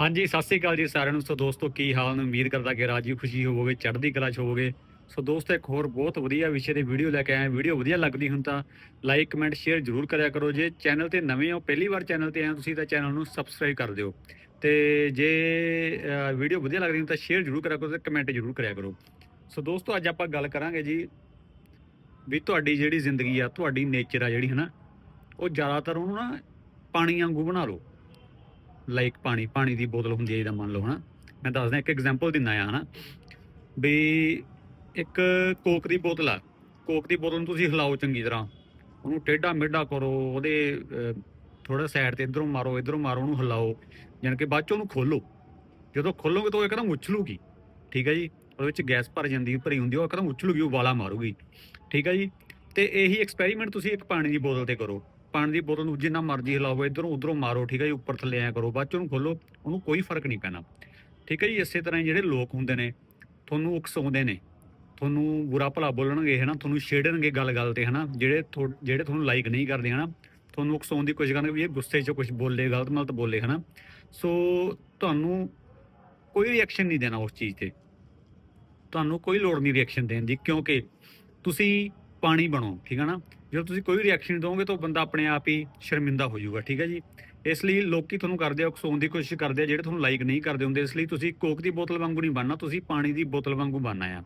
ਹਾਂਜੀ, ਸਤਿ ਸ੍ਰੀ ਅਕਾਲ ਜੀ ਸਾਰਿਆਂ ਨੂੰ। ਸੋ ਦੋਸਤੋ, ਕੀ ਹਾਲ ਨੇ? ਉਮੀਦ ਕਰਦਾ ਕਿ ਰਾਜੀ ਖੁਸ਼ੀ ਹੋਵੋਗੇ, ਚੜ੍ਹਦੀ ਕਲਾ ਚ ਹੋਵੋਗੇ। ਸੋ ਦੋਸਤੋ, ਇੱਕ ਹੋਰ ਬਹੁਤ ਵਧੀਆ ਵਿਸ਼ੇ ਦੀ ਵੀਡੀਓ ਲੈ ਕੇ ਆਏ ਵੀਡੀਓ ਵਧੀਆ ਲੱਗਦੀ ਹੁਣ ਤਾਂ ਲਾਈਕ ਕਮੈਂਟ ਸ਼ੇਅਰ ਜ਼ਰੂਰ ਕਰਿਆ ਕਰੋ। ਜੇ ਚੈਨਲ ਤੇ ਨਵੇਂ ਹੋ, ਪਹਿਲੀ ਵਾਰ ਚੈਨਲ ਤੇ ਆਏ ਤੁਸੀਂ ਤਾਂ ਚੈਨਲ ਨੂੰ ਸਬਸਕ੍ਰਾਈਬ ਕਰ ਦਿਓ। ਤੇ ਜੇ ਵੀਡੀਓ ਵਧੀਆ ਲੱਗਦੀ ਤਾਂ ਸ਼ੇਅਰ ਜ਼ਰੂਰ ਕਰਿਆ ਕਰੋ ਤੇ ਕਮੈਂਟ ਜ਼ਰੂਰ ਕਰਿਆ ਕਰੋ। ਸੋ ਦੋਸਤੋ, ਅੱਜ ਆਪਾਂ ਗੱਲ ਕਰਾਂਗੇ ਜੀ ਵੀ ਤੁਹਾਡੀ ਜਿਹੜੀ ਜ਼ਿੰਦਗੀ ਆ, ਤੁਹਾਡੀ ਨੇਚਰ ਆ ਜਿਹੜੀ ਹੈ ਨਾ ਉਹ ਜ਼ਿਆਦਾਤਰ ਉਹਨੂੰ ਨਾ ਪਾਣੀ ਵਾਂਗੂ ਬਣਾ ਲਓ। ਲਾਈਕ ਪਾਣੀ ਪਾਣੀ ਦੀ ਬੋਤਲ ਹੁੰਦੀ ਹੈ ਜਿਹਦਾ ਮੰਨ ਲਓ ਹਨਾ। ਮੈਂ ਦੱਸਦਾ ਇੱਕ ਐਗਜ਼ਾਮਪਲ ਦਿੰਦਾ ਆ ਹਨਾ। ਵੀ ਇੱਕ ਕੋਕ ਦੀ ਬੋਤਲ ਆ। ਕੋਕ ਦੀ ਬੋਤਲ ਨੂੰ ਤੁਸੀਂ ਹਿਲਾਓ ਚੰਗੀ ਤਰ੍ਹਾਂ। ਉਹਨੂੰ ਟੇਢਾ ਮੇਢਾ ਕਰੋ, ਉਹਦੇ ਥੋੜਾ ਸਾਈਡ ਤੇ ਇਧਰੋਂ ਮਾਰੋ ਇਧਰੋਂ ਮਾਰੋ, ਉਹਨੂੰ ਹਿਲਾਓ। ਜਾਣੀ ਕਿ ਬਾਅਦ ਚ ਉਹਨੂੰ ਖੋਲੋ। ਜਦੋਂ ਖੋਲੋਗੇ ਤਾਂ ਉਹ ਇੱਕਦਮ ਉਛਲੂਗੀ। ਠੀਕ ਹੈ ਜੀ? ਉਹਦੇ ਵਿੱਚ ਗੈਸ ਭਰ ਜਾਂਦੀ, ਭਰੀ ਹੁੰਦੀ, ਉਹ ਇੱਕਦਮ ਉਛਲੂਗੀ, ਉਹ ਵਾਲਾ ਮਾਰੂਗੀ। ਠੀਕ ਹੈ ਜੀ? ਤੇ ਇਹੀ ਐਕਸਪੈਰੀਮੈਂਟ ਤੁਸੀਂ ਇੱਕ ਪਾਣੀ ਦੀ ਬੋਤਲ ਤੇ ਕਰੋ। ਪਾਣੀ ਦੀ ਬੋਤਲ ਨੂੰ ਜਿੰਨਾ ਮਰਜ਼ੀ ਹਿਲਾਓ, ਇਧਰੋਂ ਉਧਰੋਂ ਮਾਰੋ, ਠੀਕ ਹੈ ਜੀ, ਉੱਪਰ ਥੱਲੇ ਐ ਕਰੋ, ਬਾਅਦ ਚ ਉਹਨੂੰ ਖੋਲੋ, ਉਹਨੂੰ ਕੋਈ ਫ਼ਰਕ ਨਹੀਂ ਪੈਣਾ। ਠੀਕ ਹੈ ਜੀ, ਇਸੇ ਤਰ੍ਹਾਂ ਹੀ ਜਿਹੜੇ ਲੋਕ ਹੁੰਦੇ ਨੇ, ਤੁਹਾਨੂੰ ਉਕਸਾਉਂਦੇ ਨੇ, ਤੁਹਾਨੂੰ ਬੁਰਾ ਭਲਾ ਬੋਲਣਗੇ, ਹਨਾ, ਤੁਹਾਨੂੰ ਛੇੜਨਗੇ ਗੱਲ-ਗੱਲ ਤੇ, ਹਨਾ, ਜਿਹੜੇ ਥੋ- ਜਿਹੜੇ ਤੁਹਾਨੂੰ ਲਾਈਕ ਨਹੀਂ ਕਰਦੇ, ਹਨਾ, ਤੁਹਾਨੂੰ ਉਕਸਾਉਣ ਦੀ ਕੋਸ਼ਿਸ਼ ਕਰਨਗੇ ਵੀ ਇਹ ਗੁੱਸੇ 'ਚ ਕੁਝ ਬੋਲੇ, ਗਲਤ ਮਲਤ ਬੋਲੇ, ਹਨਾ। ਸੋ ਤੁਹਾਨੂੰ ਕੋਈ ਰਿਐਕਸ਼ਨ ਨਹੀਂ ਦੇਣਾ ਉਸ ਚੀਜ਼ ਤੇ। ਤੁਹਾਨੂੰ ਕੋਈ ਲੋੜ ਨਹੀਂ ਰਿਐਕਸ਼ਨ ਦੇਣ ਦੀ, ਕਿਉਂਕਿ ਤੁਸੀਂ ਪਾਣੀ ਬਣੋ, ਠੀਕ ਹੈ ਨਾ। ਜਦੋਂ ਤੁਸੀਂ ਕੋਈ ਰਿਐਕਸ਼ਨ ਦੋਗੇ ਤਾਂ ਉਹ ਬੰਦਾ ਆਪਣੇ ਆਪ ਹੀ ਸ਼ਰਮਿੰਦਾ ਹੋ ਜਾਊਗਾ, ਠੀਕ ਹੈ ਜੀ? ਇਸ ਲਈ ਲੋਕੀ ਤੁਹਾਨੂੰ ਕਰਦੇ ਆ, ਉਕਸਾਉਣ ਦੀ ਕੋਸ਼ਿਸ਼ ਕਰਦੇ ਆ, ਜਿਹੜੇ ਤੁਹਾਨੂੰ ਲਾਈਕ ਨਹੀਂ ਕਰਦੇ ਹੁੰਦੇ, ਇਸ ਲਈ ਤੁਸੀਂ ਕੋਕ ਦੀ ਬੋਤਲ ਵਾਂਗੂ ਨਹੀਂ ਬਣਨਾ, ਤੁਸੀਂ ਪਾਣੀ ਦੀ ਬੋਤਲ ਵਾਂਗੂ ਬਣਨਾ ਆ।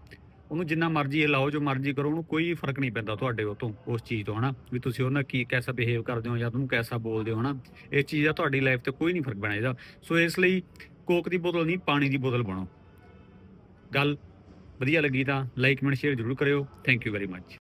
ਉਹਨੂੰ ਜਿੰਨਾ ਮਰਜ਼ੀ ਹਿਲਾਓ ਜੋ ਮਰਜ਼ੀ ਕਰੋ, ਉਹਨੂੰ ਕੋਈ ਫ਼ਰਕ ਨਹੀਂ ਪੈਂਦਾ ਤੁਹਾਡੇ ਉਹ ਤੋਂ ਉਸ ਚੀਜ਼ ਤੋਂ, ਹਨਾ? ਵੀ ਤੁਸੀਂ ਉਹਨਾਂ ਕੀ ਕੈਸਾ ਬਿਹੇਵ ਕਰਦੇ ਹੋ ਜਾਂ ਤੁਹਾਨੂੰ ਕੈਸਾ ਬੋਲਦੇ ਹੋ, ਹਨਾ? ਇਸ ਚੀਜ਼ ਦਾ ਤੁਹਾਡੀ ਲਾਈਫ ਤੇ ਕੋਈ ਨਹੀਂ ਫ਼ਰਕ ਪੈਣਾ ਇਹਦਾ। ਸੋ ਇਸ ਲਈ ਕੋਕ ਦੀ ਬੋਤਲ ਨਹੀਂ, ਪਾਣੀ ਦੀ ਬੋਤਲ ਬਣੋ। ਗੱਲ ਵਧੀਆ ਲੱਗੀ ਤਾਂ ਲਾਈਕ ਕਮੈਂਟ ਸ਼ੇਅਰ ਜ਼ਰੂਰ ਕਰਿਓ। Thank you very much